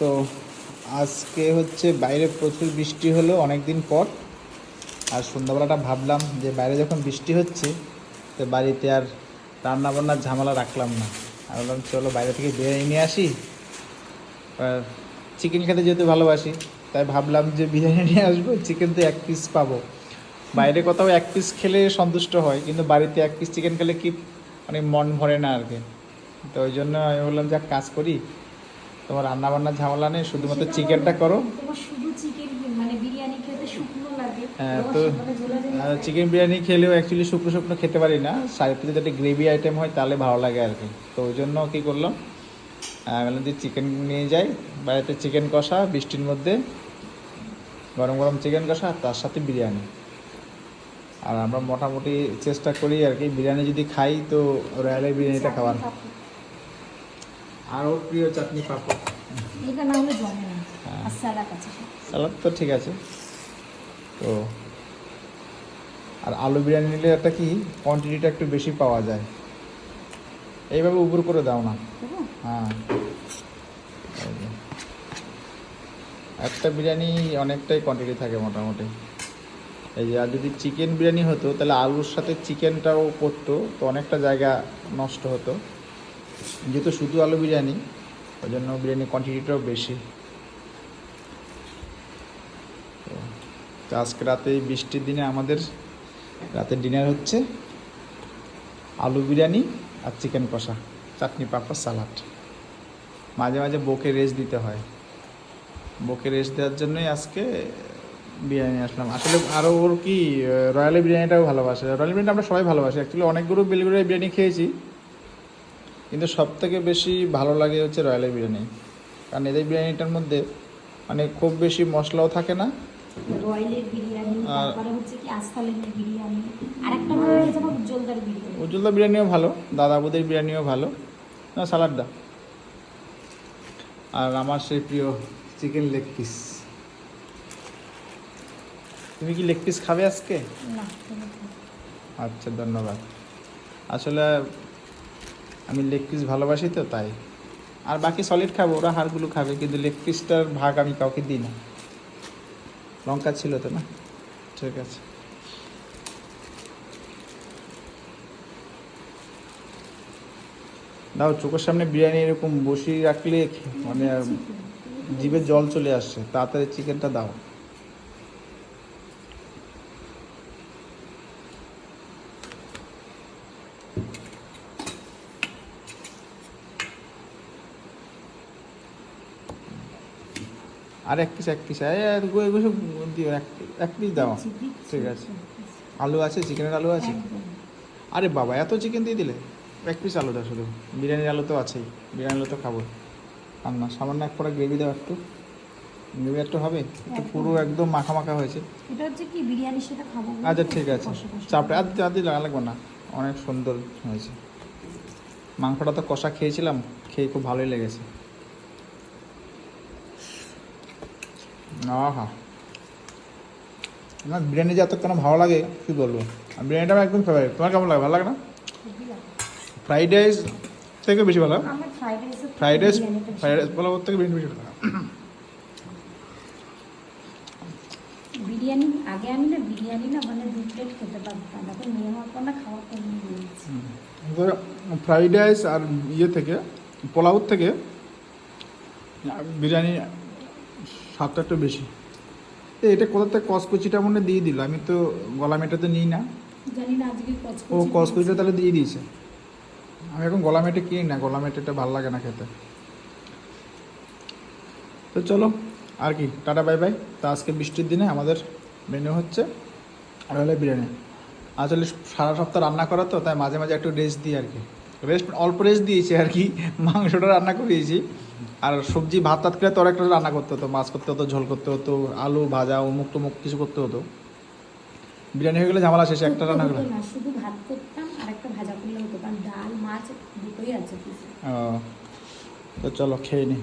তো আজকে হচ্ছে বাইরে প্রচুর বৃষ্টি হলো অনেক দিন পর। আর সন্ধ্যাবেলাটা ভাবলাম যে বাইরে যখন বৃষ্টি হচ্ছে, তো বাড়িতে আর রান্না বান্নার ঝামেলা রাখলাম না। আর বললাম, চলো বাইরে থেকে বিরিয়ানি নিয়ে আসি। চিকেন খেতে যেহেতু ভালোবাসি, তাই ভাবলাম যে বিরিয়ানি নিয়ে আসব চিকেন তো এক পিস পাবো। বাইরে কোথাও এক পিস খেলে সন্তুষ্ট হয়, কিন্তু বাড়িতে এক পিস চিকেন খেলে কি মানে মন ভরে না আর কি। তো ওই জন্য আমি বললাম যে কাজ করি। তোমার রান্না বান্নার ঝামেলা নেই শুধুমাত্র চিকেনটা করো। চিকেন মানে হ্যাঁ, তো চিকেন বিরিয়ানি খেলেও অ্যাকচুয়ালি শুকনো শুকনো খেতে পারি না। সাইডে যদি একটা গ্রেভি আইটেম হয় তাহলে ভালো লাগে আর কি। তো ওই জন্য কী করলাম বললাম যে চিকেন নিয়ে যাই। বাড়িতে চিকেন কষা বৃষ্টির মধ্যে গরম গরম চিকেন কষা তার সাথে বিরিয়ানি। আর আমরা মোটামুটি চেষ্টা করি আর কি বিরিয়ানি যদি খাই তো রয়্যালের বিরিয়ানিটা খাওয়ার। আর ওর প্রিয় চাটনি পাপড়। এটা না হলে জমে না। হ্যাঁ। আর স্যালাড আছে। স্যালাড তো ঠিক আছে। তো আর আলু বিরিয়ানি নিলে একটা কি কোয়ান্টিটিটা একটু বেশি পাওয়া যায়। এইভাবে উপর করে দাও না। হ্যাঁ। একটা বিরিয়ানি অনেকটাই কোয়ান্টিটি থাকে মোটামুটি। এই যে আর যদি চিকেন বিরিয়ানি হতো তাহলে আলুর সাথে চিকেনটাও করতো তো অনেকটা জায়গা নষ্ট হতো। যেহেতু শুধু আলু বিরিয়ানি ওই জন্য বিরিয়ানি কোয়ান্টিটিটাও বেশি। তো- আজকে রাতে বৃষ্টির দিনে আমাদের রাতের ডিনার হচ্ছে আলু বিরিয়ানি আর চিকেন কষা, চাটনি পাপড় সালাড মাঝে মাঝে বকে রেস্ট দিতে হয়। বকে রেস্ট দেওয়ার জন্যই আজকে বিরিয়ানি আসলাম। আসলে আরও ওর কি রয়্যাল বিরিয়ানিটাও ভালোবাসে। রয়্যাল বিরিয়ানি আমরা সবাই ভালোবাসি। অ্যাকচুয়ালি অনেকগুলো বেলগুড়াই বিরিয়ানি খেয়েছি। কিন্তু সব থেকে বেশি ভালো লাগে হচ্ছে রয়্যালি বিরিয়ানি। কারণ এদের বিরিয়ানিটার মধ্যে মানে খুব বেশি মশলাও থাকে না। রয়্যালের বিরিয়ানি আর- তারপরে হচ্ছে কি আস্তালের বিরিয়ানি আর একটা ভালো লাগে যেমন উজ্জ্বলদার বিরিয়ানি। উজ্জ্বলদা বিরিয়ানিও ভালো দাদাবুদের বিরিয়ানিও ভালো না সালাডটা আর আমার সেই প্রিয় চিকেন লেগ পিস। তুমি কি লেগ পিস খাবে আজকে। আচ্ছা ধন্যবাদ। আসলে আমি লেগ পিস ভালোবাসি তো তাই। আর বাকি সলিড খাব, ওরা হাড়গুলো খাবে, কিন্তু লেগ পিসটার ভাগ আমি কাউকে দিই না। লঙ্কা ছিল তো না? ঠিক আছে। দাও, চোখের সামনে বিরিয়ানি এরকম বসিয়ে রাখলে মানে জিভে জল চলে আসছে, তাড়াতাড়ি চিকেনটা দাও। আর এক পিস এক পিস। এগুলো সব দিও এক এক পিস দাও। দিচ্ছি, ঠিক আছে। আলু আছে চিকেনের আলু আছে? আরে বাবা এত চিকেন দিয়ে দিলে? এক পিস আলু দাও শুধু। বিরিয়ানির আলু তো আছেই। বিরিয়ানি আলু তো খাব আর না সামান্য এক পরে গ্রেভি দাও একটু। গ্রেভি একটু হবে? একটু পুরো একদম মাখা মাখা হয়েছে। এটা হচ্ছে কি বিরিয়ানির সাথে খাব? আচ্ছা ঠিক আছে। চাপটা আর আর দিয়ে লাগা লাগবে না। অনেক সুন্দর হয়েছে। মাংসটা তো কষা খেয়েছিলাম খেয়ে খুব ভালোই লেগেছে। আহা। আমার বিরিয়ানি যে এত কেন ভালো লাগে কী বলব? বিরিয়ানিটা আমার একদম ফেভারিট তোমার কেমন লাগে ভালো লাগে না? ফ্রাইড রাইস থেকে বেশি ভালো fried rice fried rice fried pulao থেকে বিরিয়ানি বেশি ভালো। বিরিয়ানি আগে আমি না বিরিয়ানি না মানে দু প্লেট খেতে পারতাম। এখন মেয়ে হওয়ার পর না খাওয়া কমিয়ে দিয়েছি ফ্রাইড রাইস আর ইয়ে থেকে পোলাওর থেকে বিরিয়ানি স্বাদটা একটু বেশি। এটা কোথা থেকে কসকচিটা মনে দিয়ে দিল? আমি তো গলা মেটাতে নিই না। জানি না আজকে ও কসকচিটা তাহলে দিয়ে দিয়েছে। আমি এখন গলা মেটে কিনি না গলা মেটেটা ভালো লাগে না খেতে। তো চলো আর কি টাটা বাই বাই। তো আজকে বৃষ্টির দিনে আমাদের মেনু হচ্ছে রয়্যাল বিরিয়ানি। আসলে সারা সপ্তাহ রান্না করা তো তাই মাঝে মাঝে একটু রেস্ট দিই আর কি। রেস্ট অল্প রেস্ট দিয়েছি আর কি। মাংসটা রান্না করিয়েছি আর সবজি ভাত তাত খেলে তো একটা রান্না করতে হতো। মাছ করতে হতো ঝোল করতে হতো আলু ভাজা অমুক টমুক কিছু করতে হতো। বিরিয়ানি হয়ে গেলে ঝামেলা শেষে একটা রান্না করে শুধু ভাত করতাম আর একটা ভাজা করলে হতো। কারণ ডাল মাছ দুটোই আছে। ও, তো চলো খেয়ে নিই